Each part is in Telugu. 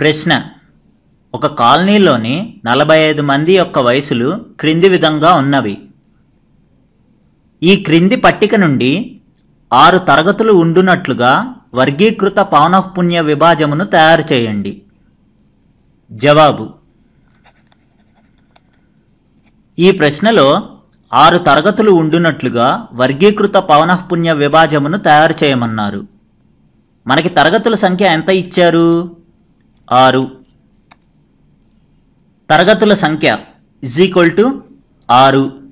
ప్రశ్న. ఒక కాలనీలోని నలభై ఐదు మంది యొక్క వయసులు క్రింది విధంగా ఉన్నవి. ఈ క్రింది పట్టిక నుండి ఆరు తరగతులు ఉండునట్లుగా వర్గీకృత పౌనఃపుణ్య విభాజమును తయారు చేయండి. జవాబు. ఈ ప్రశ్నలో ఆరు తరగతులు ఉండునట్లుగా వర్గీకృత పౌనఃపుణ్య విభాజమును తయారు చేయమన్నారు. మనకి తరగతుల సంఖ్య ఎంత ఇచ్చారు? ఆరు. తరగతుల సంఖ్య ఇజ్ ఈక్వల్ టు ఆరు.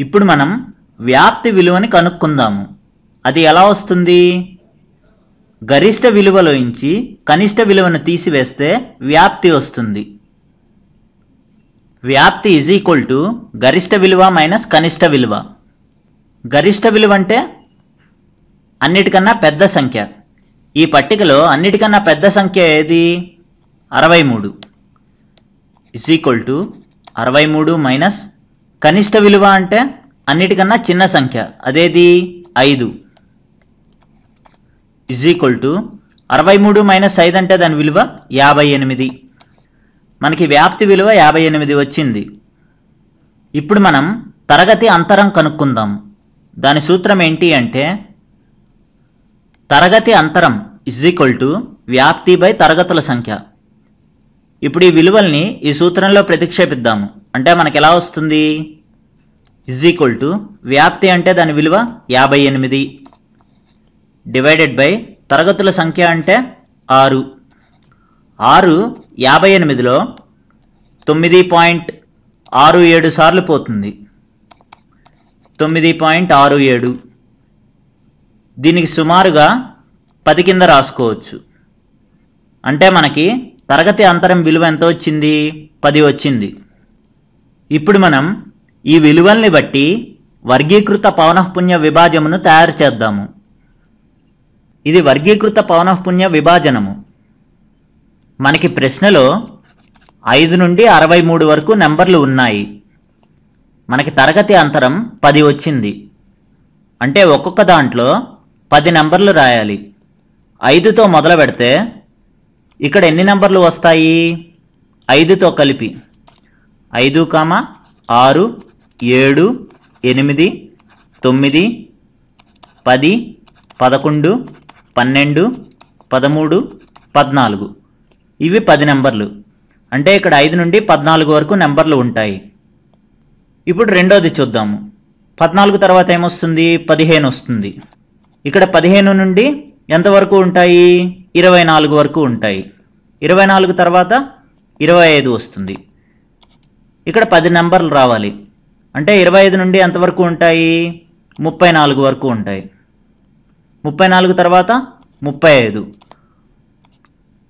ఇప్పుడు మనం వ్యాప్తి విలువని కనుక్కుందాము. అది ఎలా వస్తుంది? గరిష్ట విలువలోంచి కనిష్ట విలువను తీసివేస్తే వ్యాప్తి వస్తుంది. వ్యాప్తి ఇజ్ ఈక్వల్ టు గరిష్ట విలువ మైనస్ కనిష్ట విలువ. గరిష్ట విలువ అంటే అన్నిటికన్నా పెద్ద సంఖ్య. ఈ పట్టికలో అన్నిటికన్నా పెద్ద సంఖ్య ఏది? అరవై మూడు. ఇస్ ఈక్వల్ టు అరవై మూడు మైనస్ కనిష్ట విలువ అంటే అన్నిటికన్నా చిన్న సంఖ్య. అదేది? ఐదు. ఇజ్ ఈక్వల్ టు అరవై మూడు మైనస్ ఐదు అంటే దాని విలువ యాభై ఎనిమిది. మనకి వ్యాప్తి విలువ యాభై ఎనిమిది వచ్చింది. ఇప్పుడు మనం తరగతి అంతరం కనుక్కుందాం. దాని సూత్రం ఏంటి అంటే తరగతి అంతరం ఇజ్ ఈక్వల్ టు వ్యాప్తి బై తరగతుల సంఖ్య. ఇప్పుడు ఈ విలువల్ని ఈ సూత్రంలో ప్రతిక్షేపిద్దాము. అంటే మనకు ఎలా వస్తుంది? ఇజ్ ఈక్వల్ టు వ్యాప్తి అంటే దాని విలువ యాభై ఎనిమిది. డివైడెడ్ బై తరగతుల సంఖ్య అంటే ఆరు. ఆరు యాభై ఎనిమిదిలో తొమ్మిది పాయింట్ ఆరు ఏడు సార్లు పోతుంది. తొమ్మిది పాయింట్ ఆరు ఏడు. దీనికి సుమారుగా పది కింద రాసుకోవచ్చు. అంటే మనకి తరగతి అంతరం విలువ ఎంత వచ్చింది? పది వచ్చింది. ఇప్పుడు మనం ఈ విలువల్ని బట్టి వర్గీకృత పౌనఃపుణ్య విభాజమును తయారు చేద్దాము. ఇది వర్గీకృత పౌనఃపుణ్య విభాజనము. మనకి ప్రశ్నలో ఐదు నుండి అరవై మూడు వరకు నెంబర్లు ఉన్నాయి. మనకి తరగతి అంతరం పది వచ్చింది. అంటే ఒక్కొక్క దాంట్లో పది నెంబర్లు రాయాలి. ఐదుతో మొదలు పెడితే ఇక్కడ ఎన్ని నెంబర్లు వస్తాయి? ఐదుతో కలిపి ఐదు కామ ఆరు ఏడు ఎనిమిది తొమ్మిది పది పదకొండు పన్నెండు పదమూడు పద్నాలుగు. ఇవి పది నెంబర్లు. అంటే ఇక్కడ ఐదు నుండి పద్నాలుగు వరకు నెంబర్లు ఉంటాయి. ఇప్పుడు రెండోది చూద్దాము. పద్నాలుగు తర్వాత ఏమొస్తుంది? పదిహేను వస్తుంది. ఇక్కడ పదిహేను నుండి ఎంతవరకు ఉంటాయి? ఇరవై నాలుగు వరకు ఉంటాయి. ఇరవై నాలుగు తర్వాత ఇరవై ఐదు వస్తుంది. ఇక్కడ పది నెంబర్లు రావాలి. అంటే ఇరవై ఐదు నుండి ఎంతవరకు ఉంటాయి? ముప్పై నాలుగు వరకు ఉంటాయి. ముప్పై నాలుగు తర్వాత ముప్పై ఐదు.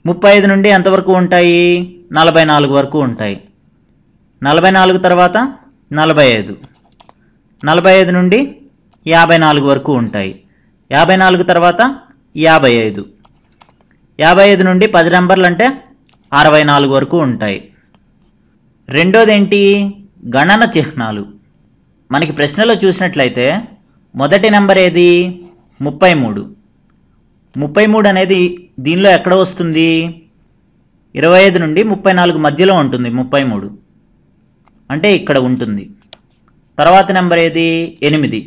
ముప్పై ఐదు నుండి ఎంతవరకు ఉంటాయి? నలభై నాలుగు వరకు ఉంటాయి. నలభై నాలుగు తర్వాత నలభై ఐదు. నలభై ఐదు నుండి యాభై నాలుగు వరకు ఉంటాయి. యాభై నాలుగు తర్వాత యాభై ఐదు. యాభై ఐదు నుండి పది నెంబర్లు అంటే అరవై నాలుగు వరకు ఉంటాయి. రెండోది ఏంటి గణన చిహ్నాలు. మనకి ప్రశ్నలో చూసినట్లయితే మొదటి నెంబర్ ఏది? ముప్పై మూడు. ముప్పై మూడు అనేది దీనిలో ఎక్కడ వస్తుంది? ఇరవై ఐదు నుండి ముప్పై నాలుగు మధ్యలో ఉంటుంది ముప్పై మూడు. అంటే ఇక్కడ ఉంటుంది. తర్వాత నెంబర్ ఏది? ఎనిమిది.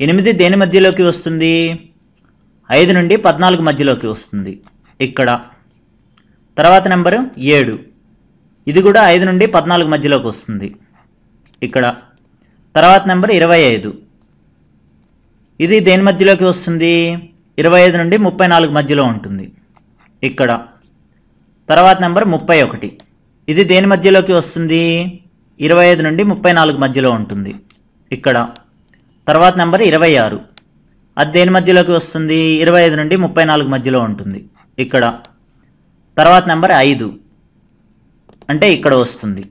ఎనిమిది దేని మధ్యలోకి వస్తుంది? ఐదు నుండి పద్నాలుగు మధ్యలోకి వస్తుంది. ఇక్కడ. తర్వాత నెంబరు ఏడు. ఇది కూడా ఐదు నుండి పద్నాలుగు మధ్యలోకి వస్తుంది. ఇక్కడ. తర్వాత నెంబర్ ఇరవై ఐదు. ఇది దేని మధ్యలోకి వస్తుంది? ఇరవై ఐదు నుండి ముప్పై నాలుగు మధ్యలో ఉంటుంది. ఇక్కడ. తర్వాత నెంబర్ ముప్పై ఒకటి. ఇది దేని మధ్యలోకి వస్తుంది? ఇరవై ఐదు నుండి ముప్పై నాలుగు మధ్యలో ఉంటుంది. ఇక్కడ. తర్వాత నెంబర్ ఇరవై ఆరు. అది దేని మధ్యలోకి వస్తుంది? ఇరవై ఐదు నుండి ముప్పై నాలుగు మధ్యలో ఉంటుంది. ఇక్కడ. తర్వాత నెంబర్ ఐదు. అంటే ఇక్కడ వస్తుంది.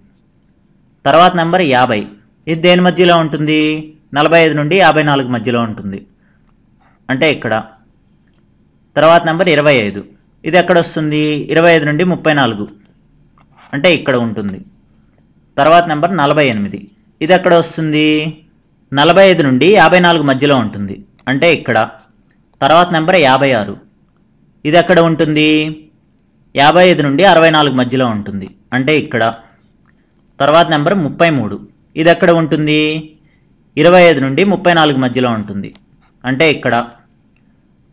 తర్వాత నెంబర్ యాభై. ఇది దేని మధ్యలో ఉంటుంది? నలభై ఐదు నుండి యాభై నాలుగు మధ్యలో ఉంటుంది. అంటే ఇక్కడ. తర్వాత నెంబర్ ఇరవై ఐదు. ఇది ఎక్కడ వస్తుంది? ఇరవై ఐదు నుండి ముప్పై నాలుగు. అంటే ఇక్కడ ఉంటుంది. తర్వాత నెంబర్ నలభై ఎనిమిది. ఇది ఎక్కడ వస్తుంది? నలభై ఐదు నుండి యాభై నాలుగు మధ్యలో ఉంటుంది. అంటే ఇక్కడ. తర్వాత నెంబర్ యాభై ఆరు. ఇది ఎక్కడ ఉంటుంది? యాభై ఐదు నుండి అరవై నాలుగు మధ్యలో ఉంటుంది. అంటే ఇక్కడ. తర్వాత నెంబర్ ముప్పై మూడు. ఇది ఎక్కడ ఉంటుంది? ఇరవై ఐదు నుండి ముప్పై నాలుగు మధ్యలో ఉంటుంది. అంటే ఇక్కడ.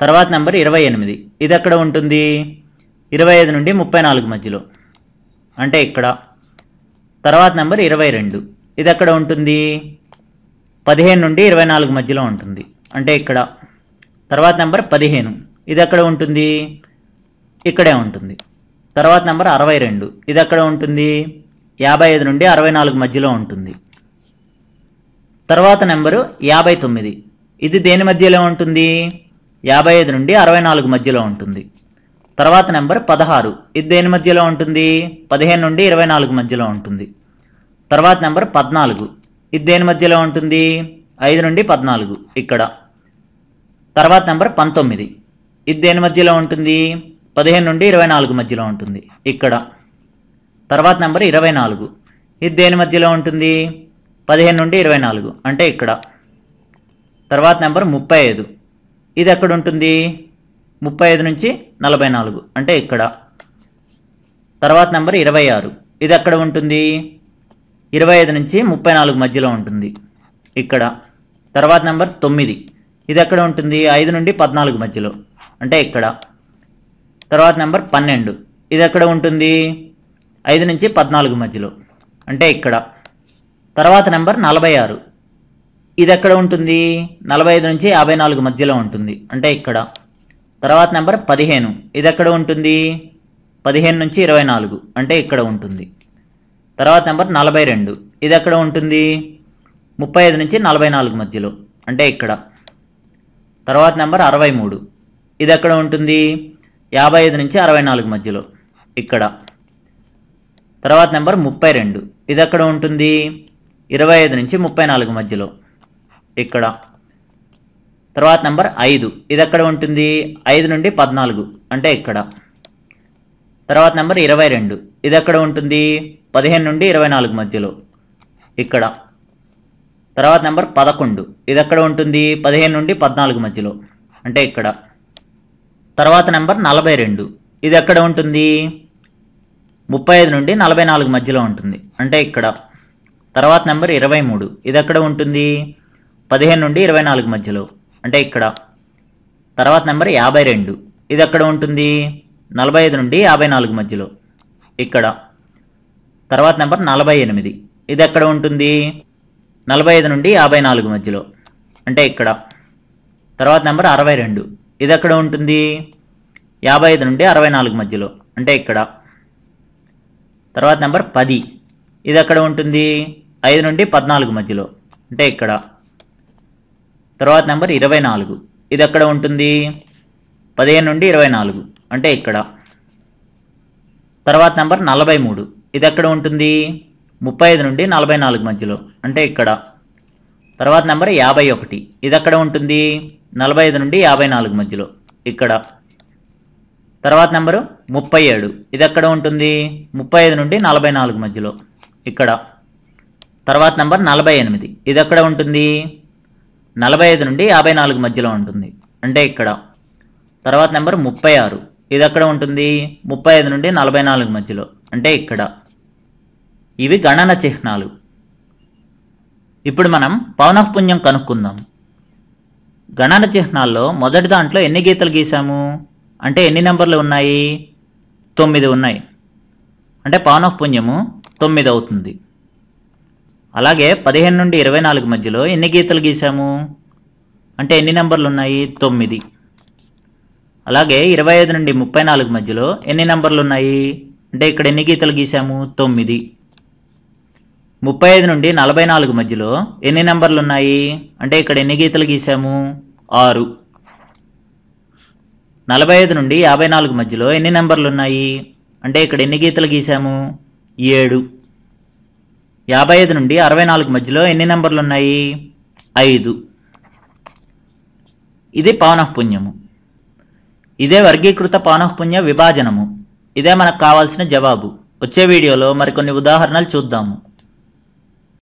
తర్వాత నెంబర్ ఇరవై ఎనిమిది. ఇది ఎక్కడ ఉంటుంది? ఇరవై ఐదు నుండి ముప్పై నాలుగు మధ్యలో. అంటే ఇక్కడ. తర్వాత నెంబర్ ఇరవై రెండు. ఇది ఎక్కడ ఉంటుంది? పదిహేను నుండి ఇరవై నాలుగు మధ్యలో ఉంటుంది. అంటే ఇక్కడ. తర్వాత నెంబర్ పదిహేను. ఇది ఎక్కడ ఉంటుంది? ఇక్కడే ఉంటుంది. తర్వాత నెంబర్ అరవై రెండు. ఇది ఎక్కడ ఉంటుంది? యాభై ఐదు నుండి అరవై నాలుగు మధ్యలో ఉంటుంది. తర్వాత నెంబరు యాభై తొమ్మిది. ఇది దేని మధ్యలో ఉంటుంది? యాభై ఐదు నుండి అరవై నాలుగు మధ్యలో ఉంటుంది. తర్వాత నెంబర్ పదహారు. ఇది దేని మధ్యలో ఉంటుంది? పదిహేను నుండి ఇరవై నాలుగు మధ్యలో ఉంటుంది. తర్వాత నెంబర్ పద్నాలుగు. ఇది దేని మధ్యలో ఉంటుంది ఐదు నుండి పద్నాలుగు ఇక్కడ. తర్వాత నెంబర్ పంతొమ్మిది. ఇది దేని మధ్యలో ఉంటుంది పదిహేను నుండి ఇరవై నాలుగు మధ్యలో ఉంటుంది ఇక్కడ. తర్వాత నెంబర్ ఇరవై నాలుగు. ఇది దేని మధ్యలో ఉంటుంది పదిహేను నుండి ఇరవై నాలుగు అంటే ఇక్కడ. తర్వాత నెంబర్ ముప్పై ఐదు. ఇది ఎక్కడ ఉంటుంది? ముప్పై ఐదు నుంచి నలభై నాలుగు అంటే ఇక్కడ. తర్వాత నెంబర్ ఇరవై ఆరు. ఇది ఎక్కడ ఉంటుంది? ఇరవై ఐదు నుంచి ముప్పై నాలుగు మధ్యలో ఉంటుంది. ఇక్కడ తర్వాత నెంబర్ తొమ్మిది. ఇది ఎక్కడ ఉంటుంది? ఐదు నుండి పద్నాలుగు మధ్యలో. అంటే ఇక్కడ. తర్వాత నెంబర్ పన్నెండు. ఇది ఎక్కడ ఉంటుంది? ఐదు నుంచి పద్నాలుగు మధ్యలో. అంటే ఇక్కడ. తర్వాత నెంబర్ నలభై ఆరు. ఇది ఎక్కడ ఉంటుంది? నలభై ఐదు నుంచి యాభై నాలుగు మధ్యలో ఉంటుంది. అంటే ఇక్కడ. తర్వాత నెంబర్ పదిహేను. ఇది ఎక్కడ ఉంటుంది? పదిహేను నుంచి ఇరవై నాలుగు. అంటే ఇక్కడ ఉంటుంది. తర్వాత నెంబర్ నలభై రెండు. ఇది ఎక్కడ ఉంటుంది? ముప్పై ఐదు నుంచి నలభై నాలుగు మధ్యలో. అంటే ఇక్కడ. తర్వాత నెంబర్ అరవై మూడు. ఇది ఎక్కడ ఉంటుంది? యాభై ఐదు నుంచి అరవై నాలుగు మధ్యలో. ఇక్కడ. తర్వాత నెంబర్ ముప్పై రెండు. ఇది ఎక్కడ ఉంటుంది? ఇరవై ఐదు నుంచి ముప్పై నాలుగు మధ్యలో. ఇక్కడ. తర్వాత నెంబర్ ఐదు. ఇది ఎక్కడ ఉంటుంది? ఐదు నుండి పద్నాలుగు. అంటే ఇక్కడ. తర్వాత నెంబర్ ఇరవై రెండు. ఇది ఎక్కడ ఉంటుంది? పదిహేను నుండి ఇరవై నాలుగు మధ్యలో. ఇక్కడ. తర్వాత నెంబర్ పదకొండు. ఇది ఎక్కడ ఉంటుంది? పదిహేను నుండి పద్నాలుగు మధ్యలో. అంటే ఇక్కడ. తర్వాత నెంబర్ నలభై రెండు. ఇది ఎక్కడ ఉంటుంది? ముప్పై ఐదు నుండి నలభై నాలుగు మధ్యలో ఉంటుంది. అంటే ఇక్కడ. తర్వాత నెంబర్ ఇరవై మూడు. ఇది ఎక్కడ ఉంటుంది? పదిహేను నుండి ఇరవై నాలుగు మధ్యలో. అంటే ఇక్కడ. తర్వాత నెంబర్ యాభై రెండు. ఇది ఎక్కడ ఉంటుంది? నలభై ఐదు నుండి యాభై నాలుగు మధ్యలో. ఇక్కడ. తర్వాత నెంబర్ నలభై ఎనిమిది. ఇది ఎక్కడ ఉంటుంది? నలభై ఐదు నుండి యాభై నాలుగు మధ్యలో. అంటే ఇక్కడ. తర్వాత నెంబర్ అరవై రెండు. ఇది ఎక్కడ ఉంటుంది? యాభై ఐదు నుండి అరవై నాలుగు మధ్యలో. అంటే ఇక్కడ. తర్వాత నెంబర్ పది. ఇది ఎక్కడ ఉంటుంది? ఐదు నుండి పద్నాలుగు మధ్యలో. అంటే ఇక్కడ. తర్వాత నెంబర్ ఇరవై నాలుగు. ఇది ఎక్కడ ఉంటుంది? పదిహేను నుండి ఇరవై నాలుగు. అంటే ఇక్కడ. తర్వాత నెంబర్ నలభై మూడు. ఇది ఎక్కడ ఉంటుంది? ముప్పై ఐదు నుండి నలభై నాలుగు మధ్యలో. అంటే ఇక్కడ. తర్వాత నెంబర్ యాభై ఒకటి. ఇది ఎక్కడ ఉంటుంది? నలభై ఐదు నుండి యాభై నాలుగు మధ్యలో. ఇక్కడ. తర్వాత నెంబరు ముప్పై ఏడు. ఇది ఎక్కడ ఉంటుంది? ముప్పై ఐదు నుండి నలభై నాలుగు మధ్యలో. ఇక్కడ. తర్వాత నెంబర్ నలభై ఎనిమిది. ఇది ఎక్కడ ఉంటుంది? నలభై ఐదు నుండి యాభై నాలుగు మధ్యలో ఉంటుంది. అంటే ఇక్కడ. తర్వాత నెంబర్ ముప్పై ఆరు. ఇది ఎక్కడ ఉంటుంది? ముప్పై ఐదు నుండి నలభై నాలుగు మధ్యలో. అంటే ఇక్కడ. ఇవి గణన చిహ్నాలు. ఇప్పుడు మనం పౌనఃపుణ్యం కనుక్కుందాం. గణన చిహ్నాల్లో మొదటి దాంట్లో ఎన్ని గీతలు గీసాము అంటే ఎన్ని నెంబర్లు ఉన్నాయి? తొమ్మిది ఉన్నాయి. అంటే పౌనఃపుణ్యము తొమ్మిది అవుతుంది. అలాగే పదిహేను నుండి ఇరవై నాలుగు మధ్యలో ఎన్ని గీతలు గీసాము అంటే ఎన్ని నెంబర్లు ఉన్నాయి? తొమ్మిది. అలాగే ఇరవై ఐదు నుండి ముప్పై నాలుగు మధ్యలో ఎన్ని నెంబర్లు ఉన్నాయి? అంటే ఇక్కడ ఎన్ని గీతలు గీసాము తొమ్మిది. ముప్పై ఐదు నుండి నలభై నాలుగు మధ్యలో ఎన్ని నెంబర్లు ఉన్నాయి అంటే ఇక్కడ ఎన్ని గీతలు గీసాము ఆరు. నలభై ఐదు నుండి యాభై నాలుగు మధ్యలో ఎన్ని నెంబర్లు ఉన్నాయి అంటే ఇక్కడ ఎన్ని గీతలు గీసాము ఏడు. యాభై ఐదు నుండి అరవై నాలుగు మధ్యలో ఎన్ని నెంబర్లు ఉన్నాయి ఐదు. ఇది పౌనఃపున్యము ఇదే వర్గీకృత పౌనఃపున్య విభాజనము. ఇదే మనకు కావాల్సిన జవాబు. వచ్చే వీడియోలో మరికొన్ని ఉదాహరణలు చూద్దాము.